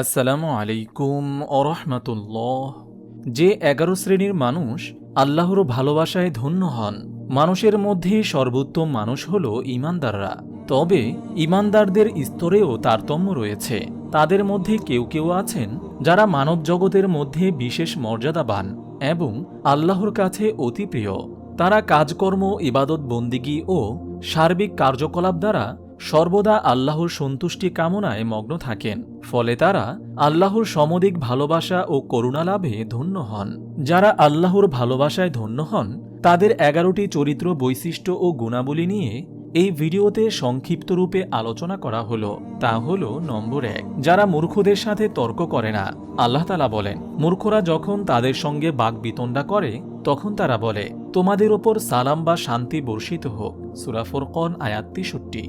আসসালামু আলাইকুম অরহমাতুল্লাহ যে এগারো শ্রেণির মানুষ আল্লাহর ভালোবাসায় ধন্য হন, মানুষের মধ্যে সর্বোত্তম মানুষ হল ইমানদাররা। তবে ইমানদারদের স্তরেও তারতম্য রয়েছে। তাদের মধ্যে কেউ কেউ আছেন যারা মানব জগতের মধ্যে বিশেষ মর্যাদাবান এবং আল্লাহর কাছে অতি প্রিয়। তারা কাজকর্ম ইবাদত বন্দিগি ও সার্বিক কার্যকলাপ দ্বারা সর্বদা আল্লাহর সন্তুষ্টি কামনায় মগ্ন থাকেন। ফলে তারা আল্লাহর সমদিক ভালোবাসা ও করুণা লাভে ধন্য হন। যারা আল্লাহর ভালোবাসায় ধন্য হন, তাদের এগারোটি চরিত্র বৈশিষ্ট্য ও গুণাবলী নিয়ে এই ভিডিওতে সংক্ষিপ্ত রূপে আলোচনা করা হলো। তা হলো নম্বর এক, যারা মূর্খদের সাথে তর্ক করে না। আল্লাহ তালা বলেন, মূর্খরা যখন তাদের সঙ্গে বাক বিতণ্ডা করে, তখন তারা বলে, তোমাদের ওপর সালাম বা শান্তি বর্ষিত হোক। সুরাফর কন আয়াত তেষট্টি।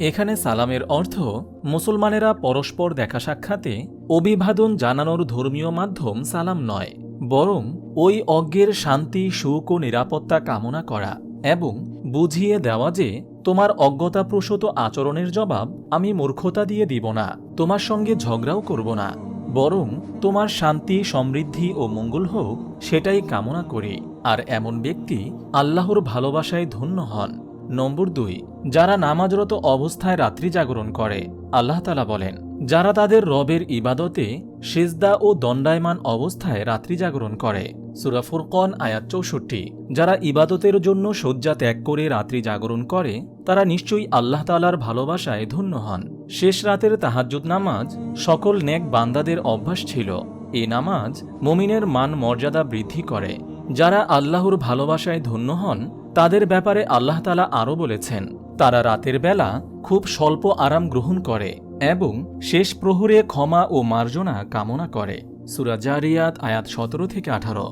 এখানে সালামের অর্থ, মুসলমানেরা পরস্পর দেখা সাক্ষাতে অভিবাদন জানানোর ধর্মীয় মাধ্যম সালাম নয়, বরং ওই অজ্ঞের শান্তি, সুখ ও নিরাপত্তা কামনা করা এবং বুঝিয়ে দেওয়া যে, তোমার অজ্ঞতাপ্রসূত আচরণের জবাব আমি মূর্খতা দিয়ে দিব না, তোমার সঙ্গে ঝগড়াও করব না, বরং তোমার শান্তি, সমৃদ্ধি ও মঙ্গল হোক, সেটাই কামনা করি। আর এমন ব্যক্তি আল্লাহর ভালোবাসায় ধন্য হন। নম্বর দুই, যারা নামাজরত অবস্থায় রাত্রি জাগরণ করে, আল্লাহ তালা বলেন, যারা তাদের রবের ইবাদতে সেজদা ও দণ্ডায়মান অবস্থায় রাত্রি জাগরণ করে, সুরা ফুরকন আয়াত চৌষট্টি, যারা ইবাদতের জন্য শয্যা ত্যাগ করে রাত্রি জাগরণ করে, তারা নিশ্চয়ই আল্লাহ তালার ভালোবাসায় ধন্য হন। শেষ রাতের তাহাজ্জুদ নামাজ সকল নেক বান্দাদের অভ্যাস ছিল। এ নামাজ মমিনের মান মর্যাদা বৃদ্ধি করে। যারা আল্লাহর ভালোবাসায় ধন্য হন তাদের ব্যাপারে আল্লাহ তালা আরও বলেছেন, তারা রাতের বেলা খুব স্বল্প আরাম গ্রহণ করে এবং শেষ প্রহরে ক্ষমা ও মার্জনা কামনা করে। সুরা জারিয়াত, আয়াত সতেরো থেকে আঠারো।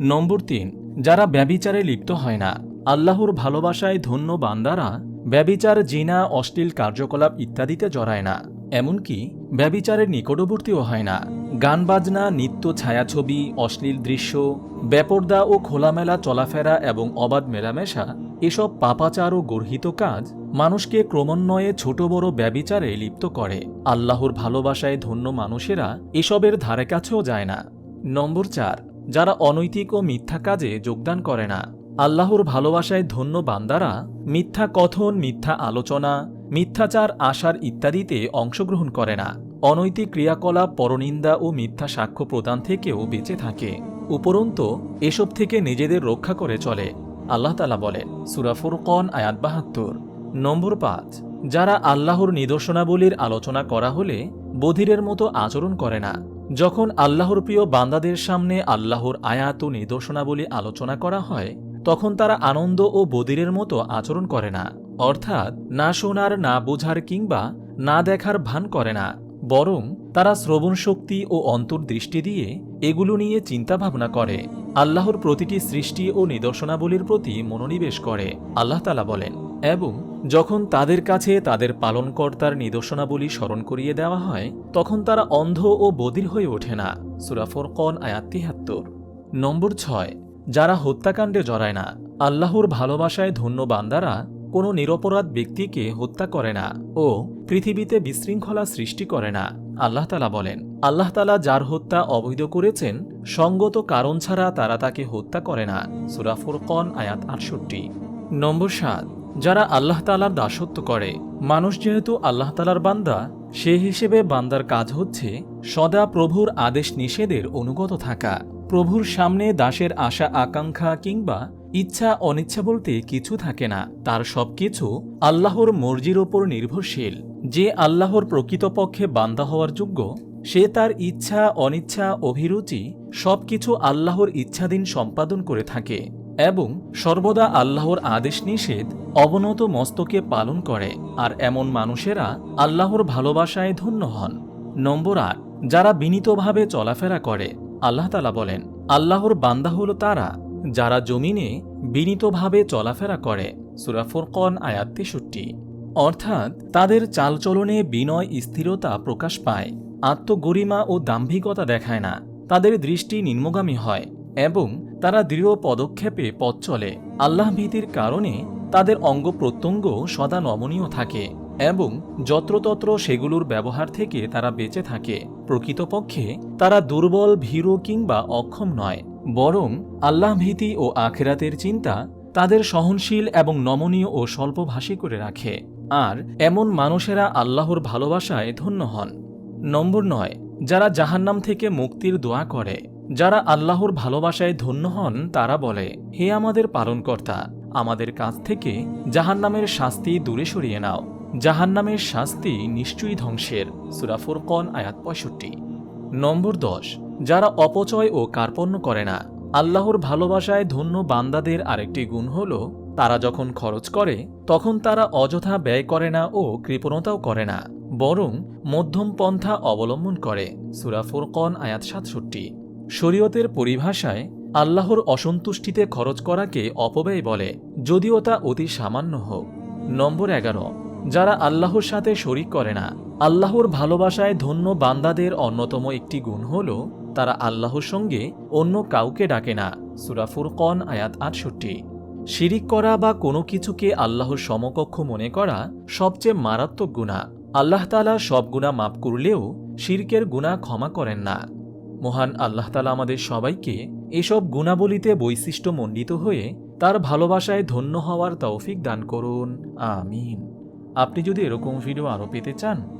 নম্বর তিন, যারা ব্যবিচারে লিপ্ত হয় না, আল্লাহর ভালোবাসায় ধন্য বান্দারা ব্যবিচার, জিনা, অশ্লীল কার্যকলাপ ইত্যাদিতে জড়ায় না। এমনকি ব্যবিচারের নিকটবর্তীও হয় না। গান বাজনা নিত্য ছায়াছবি, অশ্লীল দৃশ্য, বেপর্দা ও খোলামেলা চলাফেরা এবং অবাধ মেলামেশা, এসব পাপাচার ও গর্হিত কাজ মানুষকে ক্রমান্বয়ে ছোট বড় ব্যবিচারে লিপ্ত করে। আল্লাহর ভালোবাসায় ধন্য মানুষেরা এসবের ধারে কাছেও যায় না। নম্বর চার, যারা অনৈতিক ও মিথ্যা কাজে যোগদান করে না। আল্লাহর ভালোবাসায় ধন্য বান্দারা মিথ্যা কথন, মিথ্যা আলোচনা মিথ্যাচার, আশার ইত্যাদিতে অংশগ্রহণ করে না। অনৈতিক ক্রিয়াকলাপ, পরনিন্দা ও মিথ্যা সাক্ষ্য প্রদান থেকেও বেঁচে থাকে। উপরন্তু, এসব থেকে নিজেদের রক্ষা করে চলে, আল্লাহ তালা বলেন। সুরাফুর কন আয়াত বাহাত্তর। নম্বর পাঁচ, যারা আল্লাহর নিদর্শনাবলীর আলোচনা করা হলে বধিরের মতো আচরণ করে না। যখন আল্লাহর প্রিয় বান্দাদের সামনে আল্লাহর আয়াত ও নিদর্শনাবলী আলোচনা করা হয়, তখন তারা আনন্দ ও বদিরের মতো আচরণ করে না। অর্থাৎ না শোনার, না বোঝার কিংবা না দেখার ভান করে না, বরং তারা শ্রবণ শক্তি ও অন্তর্দৃষ্টি দিয়ে এগুলো নিয়ে চিন্তাভাবনা করে। আল্লাহর প্রতিটি সৃষ্টি ও নিদর্শনাবলীর প্রতি মনোনিবেশ করে, আল্লাহ তালা বলেন। এবং যখন তাদের কাছে তাদের পালনকর্তার নিদর্শনাবলী স্মরণ করিয়ে দেওয়া হয়, তখন তারা অন্ধ ও বদির হয়ে ওঠে না। সুরাফর কন আয়াত তিহাত্তর। নম্বর ছয়, যারা হত্যাকাণ্ডে জড়ায় না, আল্লাহর ভালোবাসায় ধন্য বান্দারা কোনো নিরপরাধ ব্যক্তিকে হত্যা করে না ও পৃথিবীতে বিশৃঙ্খলা সৃষ্টি করে না, আল্লাহ তালা বলেন। আল্লাহ তালা যার হত্যা অবৈধ করেছেন, সঙ্গত কারণ ছাড়া তারা তাকে হত্যা করে না। সুরাফুর কন আয়াত আটষট্টি। নম্বর সাত, যারা আল্লাহ তালার দাসত্ব করে, মানুষ যেহেতু আল্লাহ তালার বান্দা, সে হিসেবে বান্দার কাজ হচ্ছে সদা প্রভুর আদেশ নিষেধের অনুগত থাকা। প্রভুর সামনে দাসের আশা, আকাঙ্ক্ষা কিংবা ইচ্ছা অনিচ্ছা বলতে কিছু থাকে না, তার সবকিছু আল্লাহর মর্জির ওপর নির্ভরশীল। যে আল্লাহর প্রকৃতপক্ষে বান্দা হওয়ার যোগ্য, সে তার ইচ্ছা, অনিচ্ছা, অভিরুচি সবকিছু আল্লাহর ইচ্ছাধীন সম্পাদন করে থাকে এবং সর্বদা আল্লাহর আদেশ নিষেধ, অবনত মস্তকে পালন করে। আর এমন মানুষেরা আল্লাহর ভালোবাসায় ধন্য হন। নম্বর আট, যারা বিনীতভাবে চলাফেরা করে, আল্লাহ তালা বলেন, আল্লাহর বান্দা হল তারা যারা জমিনে বিনীতভাবে চলাফেরা করে সুরাফুর কন আয়াত তেষট্টি। অর্থাৎ তাদের চালচলনে বিনয় স্থিরতা প্রকাশ পায়, আত্মগরিমা ও দাম্ভিকতা দেখায় না, তাদের দৃষ্টি নিম্নগামী হয় এবং তারা দৃঢ় পদক্ষেপে পথ চলে। আল্লাহ ভীতির কারণে তাদের অঙ্গ প্রত্যঙ্গ সদা নমনীয় থাকে এবং যত্রতত্র সেগুলোর ব্যবহার থেকে তারা বেঁচে থাকে। প্রকৃতপক্ষে তারা দুর্বল, ভীরু কিংবা অক্ষম নয়। বরং আল্লাহ ভীতি ও আখেরাতের চিন্তা তাদের সহনশীল এবং নমনীয় ও স্বল্পভাষী করে রাখে। আর এমন মানুষেরা আল্লাহর ভালোবাসায় ধন্য হন। নম্বর নয়, যারা জাহান্নাম থেকে মুক্তির দোয়া করে। যারা আল্লাহর ভালোবাসায় ধন্য হন, তারা বলে, হে আমাদের পালনকর্তা, আমাদের কাছ থেকে জাহান্নামের শাস্তি দূরে সরিয়ে নাও। জাহান্নামের শাস্তি নিশ্চয়ই ধ্বংসের। সুরাফুর কন আয়াত পঁয়ষট্টি। নম্বর দশ যারা অপচয় ও কার্পণ্য করে না, আল্লাহর ভালোবাসায় ধন্য বান্দাদের আরেকটি গুণ হল, তারা যখন খরচ করে, তখন তারা অযথা ব্যয় করে না ও কৃপণতাও করে না, বরং মধ্যম পন্থা অবলম্বন করে সুরাফুর কন আয়াত সাতষট্টি। শরীয়তের পরিভাষায়, আল্লাহর অসন্তুষ্টিতে খরচ করাকে অপব্যয় বলে, যদিও তা অতি সামান্য হোক। নম্বর এগারো, যারা আল্লাহর সাথে শরিক করে না, আল্লাহর ভালোবাসায় ধন্য বান্দাদের অন্যতম একটি গুণ হল তারা আল্লাহর সঙ্গে অন্য কাউকে ডাকে না। সুরাফুর কন আয়াত আটষট্টি। শিরিক করা বা কোনো কিছুকে আল্লাহর সমকক্ষ মনে করা সবচেয়ে মারাত্মক গুণা আল্লাহ তালা সব গুণা মাফ করলেও শিরকের গুণা ক্ষমা করেন না। মহান আল্লাহ তালা আমাদের সবাইকে এসব গুণাবলিতে বৈশিষ্ট্যমণ্ডিত হয়ে তার ভালোবাসায় ধন্য হওয়ার তৌফিক দান করুন। আমিন। আপনি যদি এরকম ভিডিও আরও পেতে চান